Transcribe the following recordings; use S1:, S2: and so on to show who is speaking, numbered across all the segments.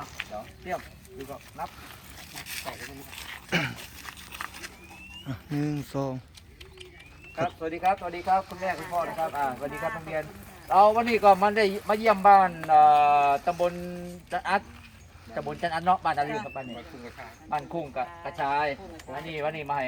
S1: อะเดี๋ยวเตรียมดูก่อนนับใส่ไปตรงนี้ครับ
S2: อะหนึ่งสอง
S1: ครับ สวัสดีครับ สวัสดีครับ คุณแม่คุณพ่อนะครับ อ่า สวัสดีครับโรงเรียน เราวันนี้ก็มันได้มาเยี่ยมบ้านเอ่อตำบลจันอัดตำบลจันอัดเนาะ บ้านอะไรครับบ้านนี้ บ้านคุ้งกับกระชาย อันนี้วันนี้มาให้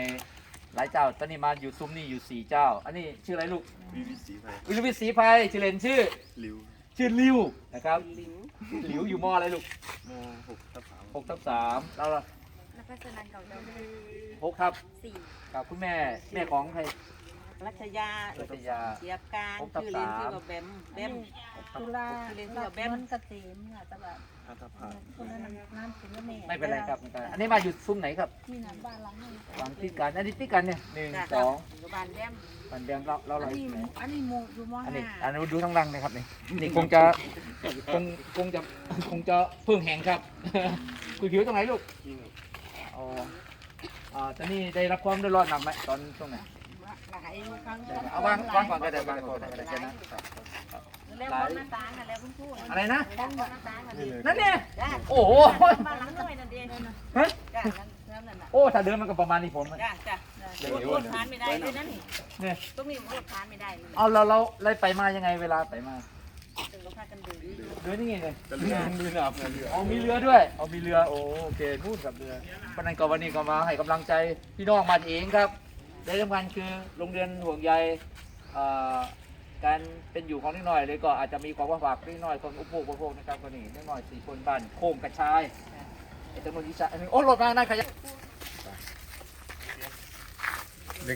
S1: หลายเจ้า ตอนนี้มาอยู่ซุ้มนี่อยู่สี่เจ้า อันนี้ชื่ออะไรลูก
S3: วิวิสีไฟ
S1: วิลวิทย์ศรีไพรชื่อเล่นชื่อ
S3: ริว
S1: ชื่อลิวนะครับหลิวอยู่มออะไรลูก
S3: โมหกทับสาม
S1: หกทับสามเราล่ะ
S4: แล้วก็สนันเก่าเดิม
S1: หกทับ
S4: สี่
S1: กับคุณแม่แม่ของใคร
S5: รัชยา
S1: รัตยา
S5: เสียบกลาง
S1: ผมตับ
S5: ชื่อเล่น
S1: สาม
S5: ชื่อว่าแบมแบม
S4: ตุลา
S5: เรียน
S4: ห
S5: ที่
S4: ลั
S5: ว่า
S4: บ
S5: แบม
S4: นนเกษมค่ะแต่แบบ
S3: ห้าทับห้า
S4: คนนั้นน้ำถึงแล้วแม่
S1: ไม่เป็นไรครับไม่เป็นไรอันนี้มาอยู่ซุ้มไหนครับ
S4: มีน้ำบ้านหลังนึง
S1: วางที่กันอันนี้ที่กันเนี่ยหนึ่ง
S5: จ้ะ
S1: สอง
S5: อยู่บ้านแบม
S1: ปันแดงเราเรา
S4: อั
S1: เรา
S4: นนี้
S1: ไหน
S4: อันนี้หมูอยู่ม
S1: อันนี้
S4: ห้า
S1: อันนี้ดูทั้งรังนะครับนี่นี่คงจะคงคงจะคงจะเพิ่งแห้งครับคุณผิวตรงไหนลูก
S3: นี่ครับ
S1: อ๋ออ่าตอนนี้ได้รับความเดือดร้อนหนักไหมตอนช่วงไหน
S4: หลายครั้ง
S1: เอาวางวางก่อนก็ได้วางก่อนก็ได้นะ
S4: แล้วบ้านหน้าต่างกันแล้วคุณพูด
S1: อะไรนะ
S4: บ้านหน้าต่างกันเลย
S1: นั่นเนี่ย
S5: จ้า
S1: โอ้โห
S5: บ้านหลังน้อยนั่นเอง
S1: ฮะ
S5: จ้านั่นนั่นน่ะ
S1: โอ้ถ้าเดินมันก็ประมาณนี้ผม
S5: จ้าจ้า
S1: เดี๋ยว
S5: รถรถผ่านไม่ได้เลยนะนี่
S1: เนี่ย
S5: ตรงนี้รถผ่านไม่ได้เลย
S1: เอาเราเราไล่ไปมายังไงเวลาไปมา
S5: ถึงเราพากันดู
S1: เดินยังไงเลย
S3: จะเรือเรือหนาบเรือ
S1: อ๋อมีเรือด้วยอ๋อมีเรือโอโอเคนู่นกับเรือวันนั้นก็วันนี้ก็มาให้กำลังใจพี่น้องมาเองครับ ได้สำคัญคือโรงเรียนห่วงใยเอ่อการเป็นอยู่ของนิดหน่อยเลยก็อาจจะมีความว่าฝากนิดหน่อยคนอุปโภคบริโภคนะครับคนนี้นิดหน่อยสี่คนบ้านโค้งกระชายไอ้ตำรวจอีสานโอ้รถมานั่นขยะ